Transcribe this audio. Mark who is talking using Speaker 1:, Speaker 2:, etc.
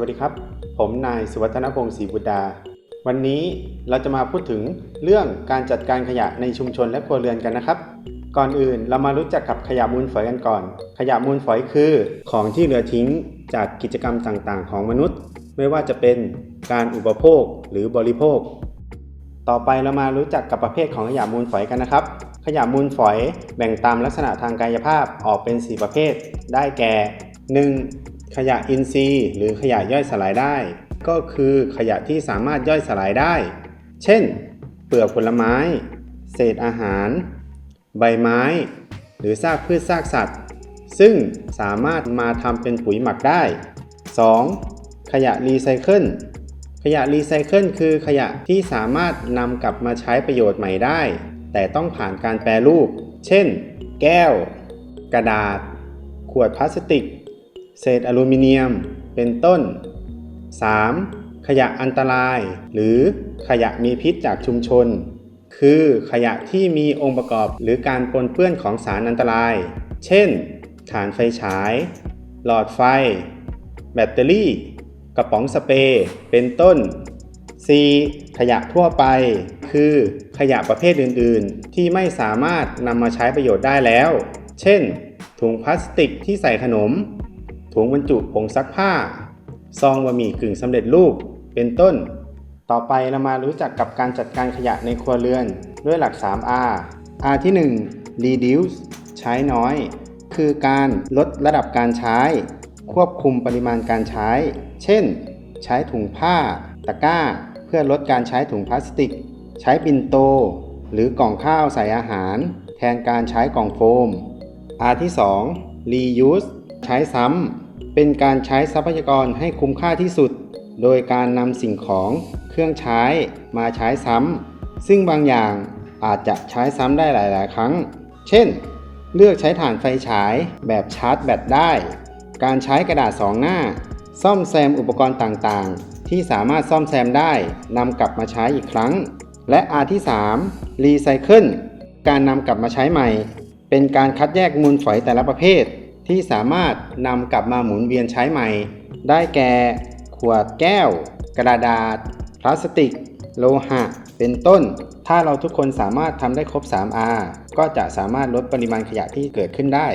Speaker 1: วัสดีครับ ผมนายสุวัฒนพงศ์ศรีบุตรดา วันนี้เราจะมาพูดถึงเรื่องการจัดการขยะในชุมชนและครัวเรือนกันนะครับ ก่อนอื่นเรามารู้จักกับขยะมูลฝอยกันก่อน ขยะมูลฝอยคือของที่เหลือทิ้งจากกิจกรรมต่างๆ ของมนุษย์ ไม่ว่าจะเป็นการอุปโภคหรือบริโภค ต่อไปเรามารู้จักกับประเภทของขยะมูลฝอยกันนะครับ ขยะมูลฝอยแบ่งตามลักษณะทางกายภาพออกเป็น 4 ประเภท ได้แก่ 1. ขยะอินทรีย์หรือขยะย่อยสลายได้ ก็คือขยะที่สามารถย่อยสลายได้ เช่น เปลือกผลไม้ เศษอาหาร ใบไม้ หรือซากพืชซากสัตว์ ซึ่งสามารถมาทำเป็นปุ๋ยหมักได้ 2. ขยะรีไซเคิลขยะรีไซเคิลคือขยะที่สามารถนำกลับมาใช้ประโยชน์ใหม่ได้ แต่ต้องผ่านการแปรรูป เช่น แก้ว กระดาษ ขวดพลาสติก เศษอลูมิเนียม เป็นต้น 3. ขยะอันตราย หรือขยะมีพิษจากชุมชน คือขยะที่มีองค์ประกอบหรือการปนเปื้อนของสารอันตราย เช่นถ่านไฟฉาย หลอดไฟ แบตเตอรี่ กระป๋องสเปรย์ เป็นต้น C ขยะทั่วไป คือขยะประเภทอื่น ๆ ที่ไม่สามารถนำมาใช้ประโยชน์ได้แล้ว เช่น ถุงพลาสติกที่ใส่ขนม ถุงบรรจุผงซักผ้า ซองบะหมี่กึ่งสำเร็จรูป เป็นต้น ต่อไปเรามารู้จักกับการจัดการขยะในครัวเรือน ด้วยหลัก 3R R ที่ 1 reduce ใช้น้อย คือการลดระดับการใช้ ควบคุมปริมาณการใช้ เช่น ใช้ถุงผ้า ตะกร้า เพื่อลดการใช้ถุงพลาสติก ใช้ปิ่นโต หรือกล่องข้าวใส่อาหาร แทนการใช้กล่องโฟม R ที่ 2 reuse ใช้ซ้ำ เป็นการใช้ทรัพยากรให้คุ้มค่าที่สุด โดยการนำสิ่งของเครื่องใช้มาใช้ซ้ำซึ่งบางอย่างอาจจะใช้ซ้ำได้หลาย ๆ ครั้ง เช่น เลือกใช้ถ่านไฟฉายแบบชาร์จแบตได้ การใช้กระดาษสองหน้า ซ่อมแซมอุปกรณ์ต่าง ๆ ที่สามารถซ่อมแซมได้นำกลับมาใช้อีกครั้ง และ R ที่3รีไซเคิลการนำกลับมาใช้ใหม่ เป็นการคัดแยกมูลฝอยแต่ละประเภท ที่สามารถนำกลับมาหมุนเวียนใช้ใหม่ ได้แก่ ขวดแก้ว กระดาษ พลาสติก โลหะ เป็นต้น ถ้าเราทุกคนสามารถทำได้ครบ 3R ก็จะสามารถลดปริมาณขยะที่เกิดขึ้นได้